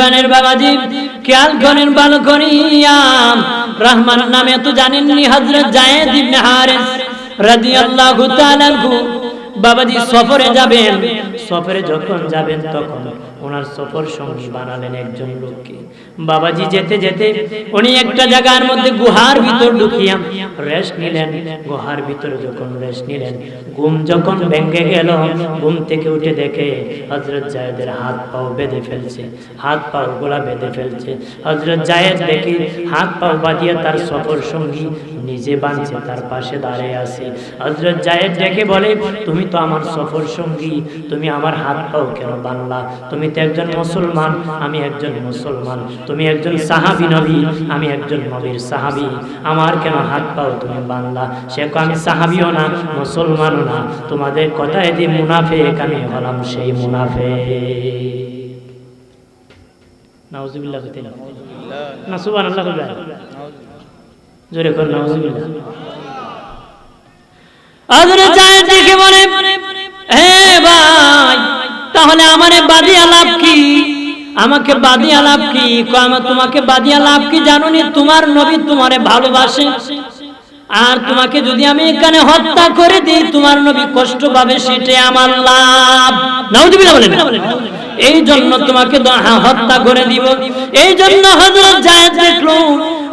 গানের বাবাজি, খেয়াল করেন ভালো করিয়াম রহমান নামে তো জানেননি হজরত জায়েদ ইবনে হারিস রাদিয়াল্লাহু তাআলা বাবাজি সফরে যাবেন, সফরে যখন যাবেন তখন ওনার সফর সঙ্গী বানালেন একজন লোককে। বাবাজি যেতে যেতে উনি একটা জায়গার মধ্যে গুহার ভিতর ঢুকিয়া রেস্ট নিলেন। গুহার ভিতরে যখন রেস্ট নিলেন, ঘুম যখন ভেঙে গেল, ঘুম থেকে উঠে দেখে হজরত জায়েদের হাত পাও বেঁধে ফেলছে, হাত পাও গোলা বেঁধে ফেলছে। হজরত জায়েদ দেখে হাত পাও বাঁধিয়ে তার সফর সঙ্গী নিজে বাঁধছে, তার পাশে দাঁড়িয়ে আছে। হজরত জায়েদ ডেকে বলে, তুমি তো আমার সফর সঙ্গী, তুমি আমার হাত পাও কেন বাংলা তুমি তো একজন মুসলমান, আমি একজন মুসলমান। তুমি একজন সাহাবি নবী, আমি একজন নবীর সাহাবি। আমার কেন হাত পাও তুমি বাংলা সে আমি সাহাবিও না, মুসলমানও না। তোমাদের কথায় যে মুনাফেক, আমি হলাম সেই মুনাফে নাউজুবিল্লাহ জোরে কর, নাউজুবিল্লাহ। হে ভাই তাহলে আমারে বাদিয়া লাভ কি? আমাকে বাদিয়া লাভ কি? তোমাকে বাদিয়া লাভ কি? জানো নি তোমার নবী তোমারে ভালোবাসে। আর তোমাকে যদি আমি এখানে হত্যা করে দিই, তোমার নবী কষ্ট পাবে, সেটাই আমার লাভ। নাউজুবিল্লাহ বলেন। এই জন্য তোমাকে দ- হত্যা করে দিব। এই জন্য হযরত জায়েদ দেখল,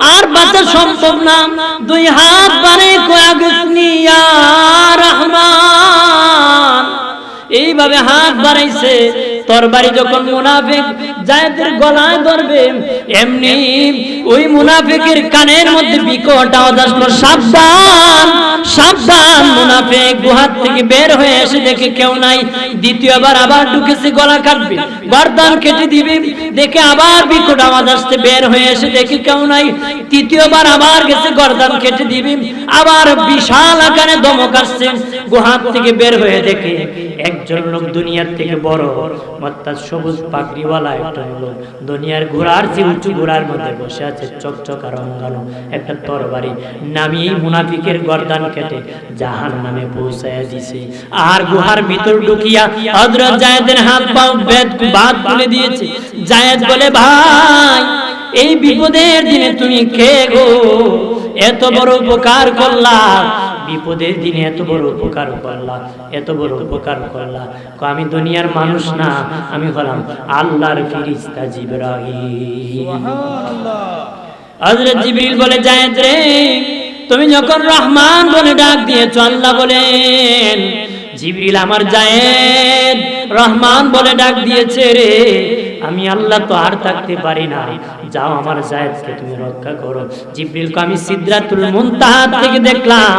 আর বাঁচা সম্ভব না। দুই হাত বাড়ে কয়াগনি রহমান। এইভাবে হাত বাড়াইছে? তরবারি যখন মুনাফিক জায়েদের গলায় ধরবে, এমনি ওই মুনাফিকের কানের মধ্যে বিকট আওয়াজ আসলো, সাবধান সাবধান, মুনাফিক গুহার থেকে বের হয়ে এসে দেখে কেউ নাই। দ্বিতীয়বার আবার ঢুকেছে, গলা কাটবে। গর্দান কেটে দিবে, দেখে আবার বিকট আওয়াজ আসতে বের হয়ে এসে দেখে কেউ নাই। তৃতীয়বার আবার গেছে কেটে দিবে। আবার বিশাল আকারে দমক আসছে, গুহার থেকে বের হয়ে দেখে একজন লোক দুনিয়ার থেকে বড়, অর্থাৎ সবুজ একটা দুনিয়ার ঘোড়ার যে উঁচু ঘোড়ার মধ্যে বসে আছে, চকচকা রঙ্গানো একটা তরবারি। নামিয়ে মুনাফিকের গর্দান কেটে জাহান নামে পৌঁছায় দিছে। আর গুহার ভিতর ঢুকিয়া হযরত জায়েদের হাত পাও বেদ বাদ তুলে দিয়েছে। জায়েদ বলে ভাই এই বিপদের দিনে তুমি কে গো? এত বড় উপকার করলা। বিপদের দিনে এত বড় উপকার করলা এত বড় উপকার করলা। আমি দুনিয়ার মানুষ না আমি হলাম আল্লাহর ফিরিস্তা জিবরাইল। হযরত জিবরিল বলে জায়েদ রে তুমি যখন রহমান বলে ডাক দিয়েছ, আল্লাহ বলেন, জিবরিল আমার জায়েদ রহমান বলে ডাক দিয়েছে রে। আমি আল্লাহ তো আর থাকতে পারি না। যাও আমার জায়েদকে তুমি রক্ষা করো। জিবরিলকে আমি সিদরাতুল মুনতাহা থেকে দেখলাম।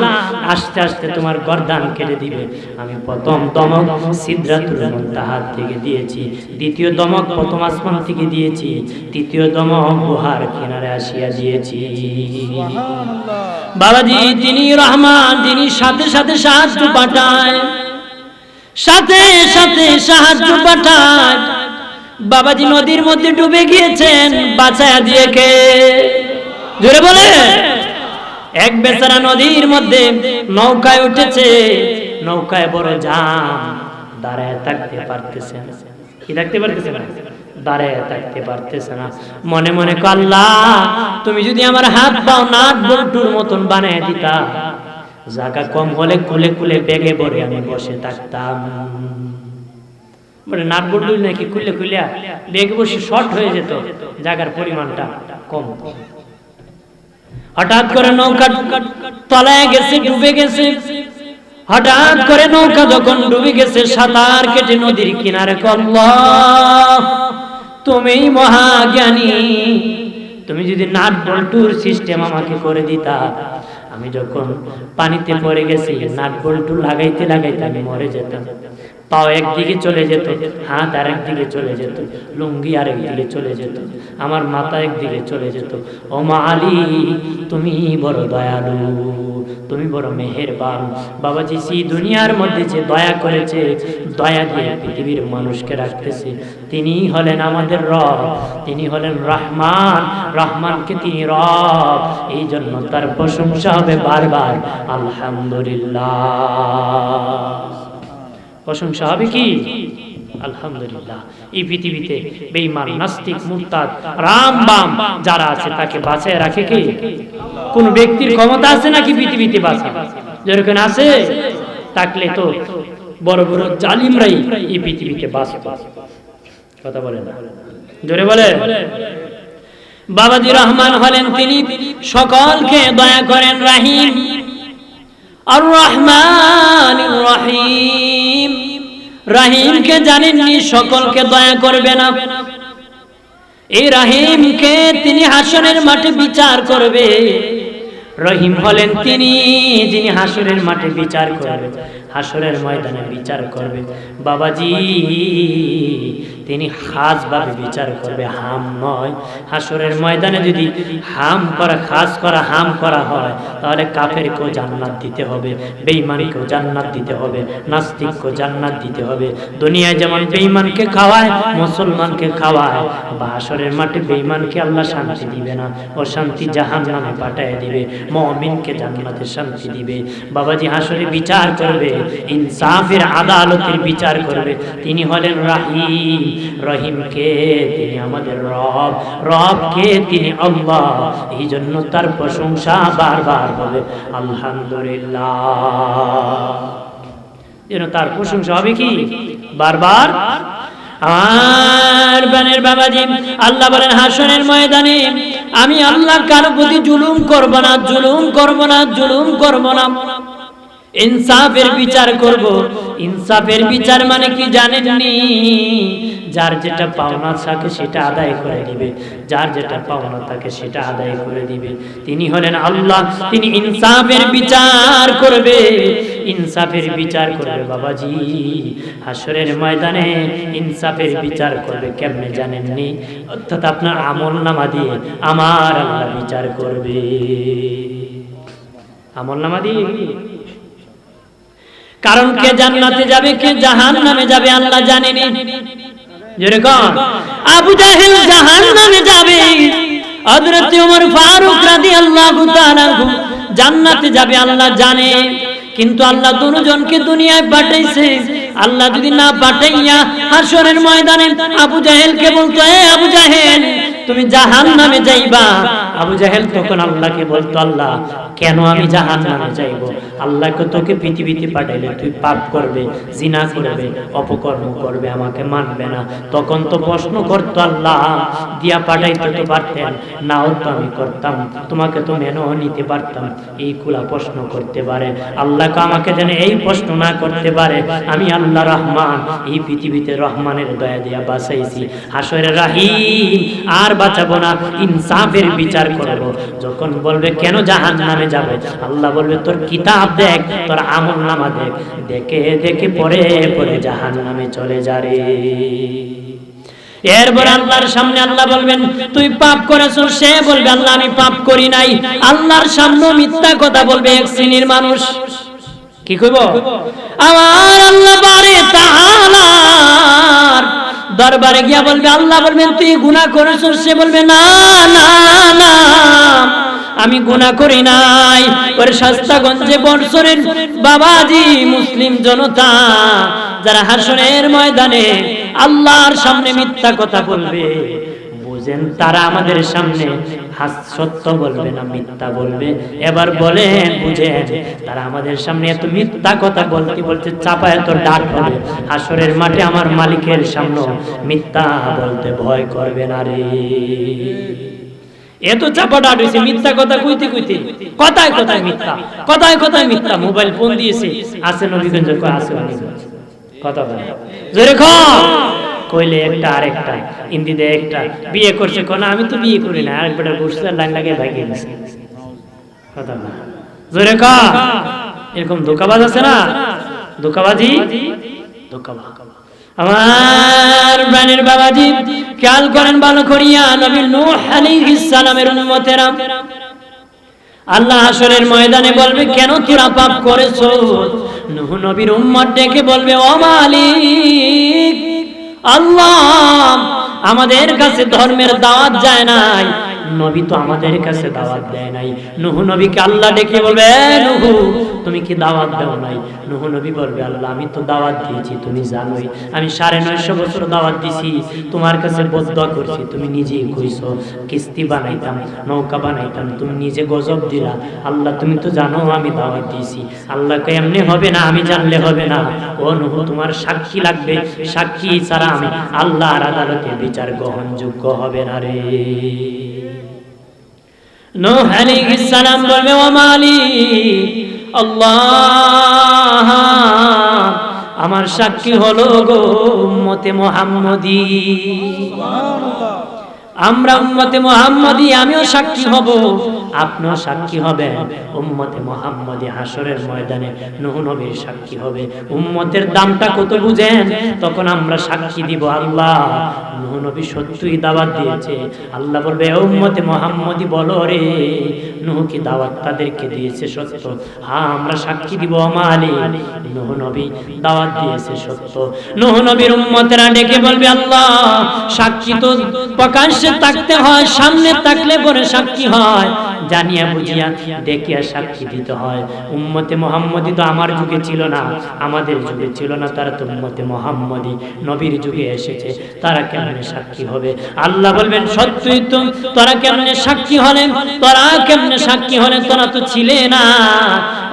আস্তে আস্তে তোমার গর্দান কেটে দিবে। আমি প্রথম দমক সিদরাতুল মুনতাহা থেকে দিয়েছি। দ্বিতীয় দমক প্রথম আসমান থেকে দিয়েছি। তৃতীয় দমক গুহার কিনারে আসিয়া দিয়েছি। বাবাজি তিনি রহমান তিনি সাথে সাথে সাহায্য পাঠায়। সাথে সাথে সাহায্য পাঠায়। বাবাজি নদীর মধ্যে ডুবে গিয়েছেন, বাঁচায়া দিয়ে কে? জোরে বলে। এক বেচারা নদীর মধ্যে নৌকায় উঠেছে, নৌকায় বড় জাম, দাঁড়ায় থাকতে পারতেছে কি থাকতে পারতেছে না? দাঁড়ায় থাকতে পারতেছে না। মনে মনে কাল্লা তুমি যদি আমার হাত পাও নাট বল্টুর মতন বানায় দিতা জায়গা কম হলে কুলে কুলে বেগে পড়ে আমি বসে থাকতাম। মানে নাট বল্টু নাকি খুললে খুলিয়া বেগে বসে শর্ট হয়ে যেত জায়গার পরিমাণটা কম। হঠাৎ করে নৌকা তলায় গেছে, ডুবে গেছে। হঠাৎ করে নৌকা যখন ডুবে গেছে, সাঁতার কেটে নদীর কিনারে কল্লা তুমি মহাজ্ঞানী। তুমি যদি নাট বল্টুর সিস্টেম আমাকে করে দিতা, আমি যখন পানিতে পড়ে গেছি নাট বল্টু লাগাইতে লাগাইতে আমি মরে যেতাম। পাও একদিকে চলে যেত, হাত আর একদিকে চলে যেত, লুঙ্গি আর একদিকে চলে যেত, আমার মাথা একদিকে চলে যেত। ও মা আলী, তুমি বড় দয়ালু, তুমি বড় মেহেরবান। বাবাজি সেই দুনিয়ার মধ্যে যে দয়া করেছে, দয়া দিয়ে পৃথিবীর মানুষকে রাখতেছে। তিনি হলেন আমাদের রব, তিনি হলেন রহমান, রহমানকে তিনি রব। এই জন্য তার প্রশংসা হবে বারবার, আলহামদুলিল্লাহ। প্রশংসা হবে কি? আলহামদুলিল্লাহ। এই পৃথিবীতে বেঈমান, নাস্তিক, মুরতাদ, রাম বাম যারা আছে তাকে বাঁচায় রাখে কে? কোন ব্যক্তির ক্ষমতা আছে নাকি পৃথিবীতে বাঁচা যেরকম আছে থাকলে তো বড় বড় জালিমরাই এই পৃথিবীতে বাস কথা বলে না। জোরে বলে। বাবাজি রহমান হলেন তিনি সকলকে দয়া করেন রাহিম। আর রহমান রহিম। রাহিমকে জানেননি, সকলকে দয়া করবে না। এই রাহিমকে তিনি হাসনের মাঠে বিচার করবে। রহিম হলেন তিনি, যিনি হাসরের মাঠে বিচার করবে, হাসরের ময়দানে বিচার করবে। বাবাজি তিনি খাস ভাবে বিচার করবে, হাম নয়। হাসরের ময়দানে যদি হাম করা, খাস করা, হাম করা হয়, তাহলে কাফেরকেও জান্নাত দিতে হবে, বেঈমানকেও জান্নাত দিতে হবে, নাস্তিককেও জান্নাত দিতে হবে। দুনিয়ায় যেমন বেঈমানকে খাওয়ায়, মুসলমানকে খাওয়ায়, বা হাসরের মাঠে বেঈমানকে আল্লাহ শান্তি দিবে না ও শান্তি জাহান নামে পাঠায় দিবে, মমিনকে জান্নাতে শান্তি দিবে। বাবাজি হাসরে বিচার করবে, ইনসাফের আদালতের বিচার করবে, তিনি হলেন রাহিম। রহিমকে তিনি আমাদের রব। রবকে তিনি আল্লাহ। এই জন্য তার প্রশংসা বারবার হবে। আলহামদুলিল্লাহ। যেন তার প্রশংসা হবে কি? বারবার। আর বানের বাবাজি, আল্লাহ বলেন, হাসনের ময়দানে আমি আল্লাহ কারও প্রতি জুলুম করব না, জুলুম করব না, জুলুম করব না। ইনসাফের বিচার করব। ইনসাফের বিচার মানে কি জানেননি? যার যেটা পাওনা থাকে সেটা আদায় করে দিবে। যার যেটা পাওনা থাকে সেটা আদায় করে দিবে। তিনি হলেন আল্লাহ। তিনি ইনসাফের বিচার করবে। ইনসাফের বিচার করবে বাবাজি। হাসরের ময়দানে ইনসাফের বিচার করবে কেমনে জানেননি? অর্থাৎ আপনার আমল নামা দিয়ে আমার আল্লাহ বিচার করবে। আমল নামা দিয়ে? কারণ কে জান্নাতে যাবে, কে জাহান নামে যাবে, আল্লাহ জানেনি। যেরকম আবু জাহেল জাহান যাবে। হযরত ওমর ফারুক রাদিয়াল্লাহু তাআলা জান্নাতে যাবে, আল্লাহ জানে। কিন্তু আল্লাহ দুজনকে দুনিয়ায় পাঠাইছে। আল্লাহ যদি না পাঠাইয়া হাসরের ময়দানে আবু জাহেলকে বলতো, এ আবু জাহেল, তুমি জাহান নামে যাইবা। আবু জাহেল তখন আল্লাহকে বলতো, আল্লাহ, কেন আমি জাহান নামে যাইব? আল্লাহকে তোকে পৃথিবীতে পাঠাইলে তুই পাপ করবে, জিনা করবে, অপকর্ম করবে, আমাকে মানবে না। তখন তো প্রশ্ন করতো, আল্লাহ, দিয়া পাঠাইতে তো পারতেন, নাও তো আমি করতাম, তোমাকে তো মেনেও নিতে পারতাম। এই কুলা প্রশ্ন করতে পারে। আল্লাহকে আমাকে যেন এই প্রশ্ন না করতে পারে, আমি আল্লাহ রহমান, এই পৃথিবীতে রহমানের দয়া দিয়া বাঁচাইছি। হাসরের রাহিম, আর বাঁচাবো না। ইনসাফের বিচার করব। যখন বলবে, কেন জাহান নামে যাবে? আল্লাহ বলবে, তোর কিতাব দেখ, তোর আমল নামা দেখ। দেখে দেখে, পরে পরে জাহান নামে চলে যা এরপর আল্লাহর সামনে আল্লাহ বলবেন, তুই পাপ করেছ সে বলবে, আল্লাহ, আমি পাপ করি নাই। আল্লাহর সামনে মিথ্যা কথা বলবে এক শ্রেণির মানুষ। কি কইব? আমার আল্লাহ বারে তাআলার দরবারে গিয়া বলবে, আল্লাহ বলবেন, তুই গুনা করেছ সে বলবে, না না না, আমি গুনাহ করি নাই। ওর শাস্তাগঞ্জে বর্ষরের বাবাজি মুসলিম জনতা, যারা হাসনের ময়দানে আল্লাহর সামনে মিথ্যা কথা বলবে, বুঝেন তারা আমাদের সামনে হাস সত্য বলবে না মিথ্যা বলবে। এবার বলেন, বুঝেন, তারা আমাদের সামনে এত মিথ্যা কথা বলতে বলতে চাপা এত ডাক হবে। হাসরের মাঠে আমার মালিকের সামনে মিথ্যা বলতে ভয় করবে না রে। এত চাপা ডাট হয়েছে মিথ্যা কথা কইতে কইতে। কথায় কথায় মিথ্যা, কথায় কথায় মিথ্যা, মোবাইল ফোন দিয়েছে। আছে নবীগঞ্জ কয় আছে কথা জোরে কম কইলে একটা আরেকটা, হিন্দিতে একটা, বিয়ে করছে কোন আমি তো বিয়ে করি না, আরেক বেটা বসছে লাইন লাগে ভাগিয়ে গেছে কথা বলে জোরে ক। এরকম ধোকাবাজ আছে না? ধোকাবাজি? ধোকাবাজ। আমার প্রাণের বাবাজি, খেয়াল করেন ভালো করিয়া, নবী নূহ আলাইহিস সালামের উম্মতেরা। আল্লাহ হাসরের ময়দানে বলবে, কেন তোরা পাপ করেছ? নূহ নবীর উম্মত ডেকে বলবে, ও মালিক আল্লাহ আমাদের কাছে ধর্মের দাওয়াত যায় নাই। নবী তো আমাদের কাছে দাওয়াত দেয় নাই। নুহু নবীকে আল্লাহ ডেকে বলবে নুহু, তুমি কি দাওয়াত দাও নাই? নুহু নবী বলবে, আল্লাহ, আমি তো দাওয়াত দিয়েছি, তুমি জানোই। আমি সাড়ে নয়শো বছর দাওয়াত দিছি, তোমার কাছে বদ্ধ করছি, তুমি নিজেই কইছো, কিস্তি বানাইতাম, নৌকা বানাইতাম, তুমি নিজে গজব দিলা। আল্লাহ, তুমি তো জানো আমি দাওয়াত দিয়েছি। আল্লাহকে এমনি হবে না, আমি জানলে হবে না। ও নুহু, তোমার সাক্ষী লাগবে। সাক্ষী ছাড়া আমি আল্লাহর আদালতে বিচার গ্রহণযোগ্য হবে না রে। নূহ আলাইহিস সালাম বলবে ও মালিক আল্লাহ আমার সাক্ষী হলো গো উম্মতে মুহাম্মদী। আমরা উম্মতে মোহাম্মদী, আমিও সাক্ষী হব। আপনিও সাক্ষী হবেন। উম্মতে মোহাম্মদী হাসরের ময়দানে নূহ নবীর সাক্ষী হবে। উম্মতের দামটা কত বুঝেন? তখন আমরা সাক্ষী দিব, আল্লাহ, নূহ নবী সত্যই দাওয়াত দিয়েছে। আল্লাহ বলবে উম্মতে মোহাম্মদী, বলো রে, নূহ কি দাওয়াত তাদেরকে দিয়েছে সত্য? হ্যাঁ আমরা সাক্ষী দিব, আমালি। নূহ নবী দাওয়াত দিয়েছে সত্য। নূহ নবীর উম্মতেরা ডেকে বলবে, আল্লাহ, সাক্ষী তো প্রকাশ্যে থাকতে হয়, সামনে থাকলে পরে সাক্ষী হয়। জানিয়া বুঝিয়া দেখিয়া সাক্ষী দিতে হয়। উম্মতে মোহাম্মদী তো আমার যুগে ছিল না, আমাদের যুগে ছিল না, তারা তো উম্মতে মোহাম্মদী নবীর যুগে এসেছে, তারা কেমনে সাক্ষী হবে? আল্লাহ বলবেন, সত্যই তো তোরা কেমনে সাক্ষী হলেন তোরা কেমনে সাক্ষী হলেন তোরা তো ছিলে না।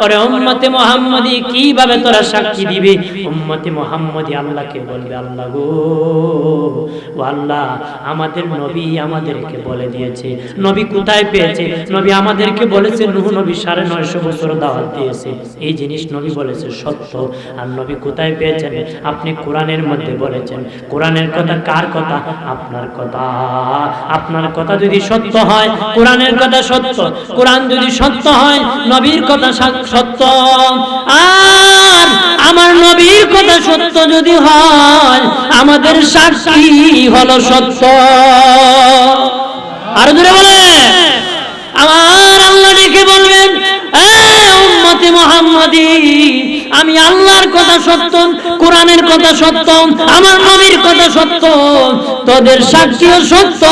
ওরে উম্মতে মোহাম্মদী কীভাবে তোরা সাক্ষী দিবে? উম্মতে মোহাম্মদী আল্লাহকে বলবে, আল্লাহ গো, ও আল্লাহ, আমাদের নবী আমাদেরকে বলে দিয়েছে। নবী কোথায় পেয়েছে? নবী আমাদেরকে বলেছে, নুহ নবী সাড়ে নয়শো বছর দাওয়াত দিয়েছে। এই জিনিস নবী বলেছে, সত্য। আর নবী কোথায় পেয়েছেন? আপনি কোরআনের মধ্যে বলেছেন। কোরআনের কথা কার কথা? আপনার কথা। আপনার কথা যদি সত্য হয়, কোরআনের কথা সত্য। কোরআন যদি সত্য হয়, নবীর কথা সত্য। আর আমার নবীর কথা সত্য যদি হয়, আমাদের সাক্ষী হলো সত্য। আর জোরে বলে আমার আল্লাহ ডেকে বলবেন আমি আল্লাহর কথা সত্য কোরআনের কথা সত্য আমার নবীর কথা সত্য তোদের সাক্ষীও সত্য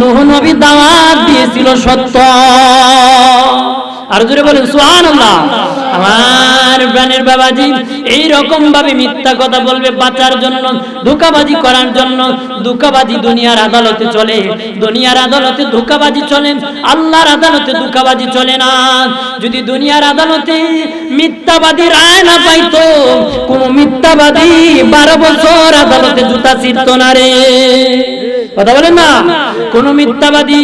নূহ নবী দাওয়াত দিয়েছিল সত্য আর জোরে বলেন, সুবহানাল্লাহ। আমার প্রাণের বাবাজি এই রকম ভাবে মিথ্যা কথা বলবে বাঁচার জন্য, ধোকাবাজি করার জন্য। ধোকাবাজি দুনিয়ার আদালতে চলে। দুনিয়ার আদালতে ধোকাবাজি চলে। আল্লাহর আদালতে ধোকাবাজি চলে না। যদি দুনিয়ার আদালতে মিথ্যাবাদী রায় না পাইতো, কোন মিথ্যাবাদী বারো বছর আদালতে জুতা ছিড়তো না রে। কথা বলেন না? কোন মিথ্যাবাদী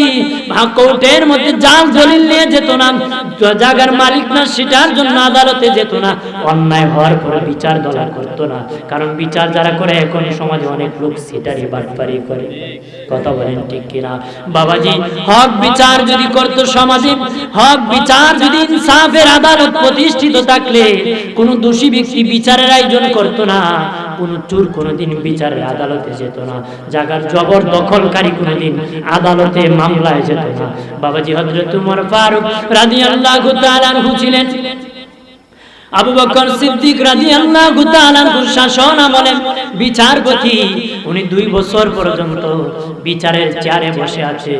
কোর্টের মধ্যে জাল দলিল নিয়ে যেত না। জাগার মালিক না সেটার জন্য আদালতে যেত না। অন্যায় হওয়ার পরে বিচার দলা করতো না। কারণ বিচার যারা করে এখন সমাজে অনেক লোক সেটারই বাটপারি করে। কথা বলেন ঠিক কিনা? বাবাজি হক বিচার যদি করত সমাজে হক বিচার যদি ইনসাফের আদালত প্রতিষ্ঠিত থাকলে কোন দোষী ব্যক্তি বিচারের আয়োজন করত না। কোন চুর কোনোদিন বিচারে আদালতে যেত না। জাগার জবর দখলকারী কোনোদিন আদালতে মামলায় যেত না। বাবাজি হজরত উমর ফারুক রাদিয়াল্লাহু তাআলা ছিলেন। আবু বকর সিদ্দিক রাদিয়াল্লাহু তাআলা আনহুর শাসন আমলে বিচারপতি, উনি দুই বছর পর্যন্ত বিচারের চেয়ারে বসে আছে,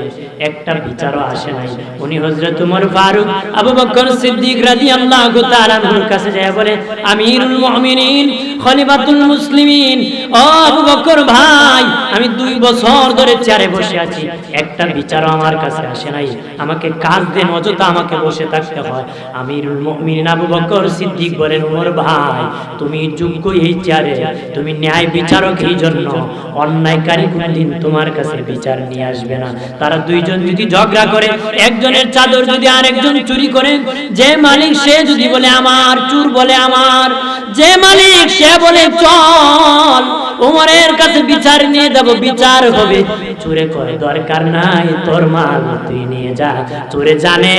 একটা বিচারও আসে নাই। উনি হযরত উমর ফারুক, আবু বকর সিদ্দিক রাদিয়াল্লাহু তাআলা আনহুর কাছে যায় বলে, আমিরুল মুমিনিন, খলিফাতুল মুসলিমিন, ও আবু বকর ভাই, আমি দুই বছর ধরে চেয়ারে বসে আছি, একটা বিচারও আমার কাছে আসে নাই। আমাকে কাজ দেন অযথা আমাকে বসে থাকতে হয়। আমিরুল মুমিনিন, আবু বকর সিদ্দিক বলেন উমর ভাই? তুমি যোগ্য এই চেয়ারে, তুমি ন্যায় বিচারক এই জন্য। অন্যায়কারী কোনদিন তোমার কাছে বিচার নিয়ে আসবে না। তারা দুইজন যদি ঝগড়া করে, একজনের চাদর যদি আরেকজন চুরি করে, যে মালিক সে যদি বলে, আমার চুর বলে আমার। যে মালিক সে বলে, চল, উমরের কাছে বিচার নিয়ে যাব, বিচার হবে। চুরে করে দরকার নাই তোর মাল, তুই নিয়ে যা। চোরে জানে,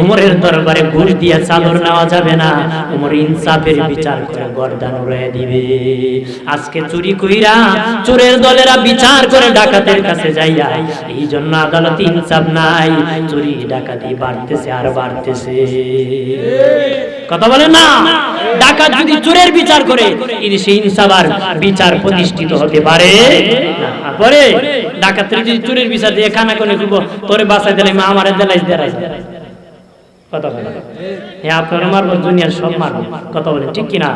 উমরের দরবারে ঘুষ দিয়ে চাদর নেওয়া যাবে না। উমর ইনসাফের বিচার করে গর্দান উড়াইয়া দিবে। আজকে চুরি কইরা চোরের দলেরা বিচার করে ডাকাতের কাছে যাইয়া এই জন্য আদালতে ইনসাফ নাই। চুরি ডাকাতি বাড়তেছে আর বাড়তেছে। কথা বলে না? ডাকাত যদি চোরের বিচার করে, ইনি ইনসাফ আর বিচার প্রতিষ্ঠিত হতে পারে না। পারে ডাকাতের যদি চুরির বিচার দিয়ে খানা কোনে খুব, তোরে বাসায় দিলে মা আমার দেলাই দেলাই কথা বলে। হ্যাঁ আপনার মারব, দুনিয়ার সব মারব। কথা বলে, ঠিক কিনা?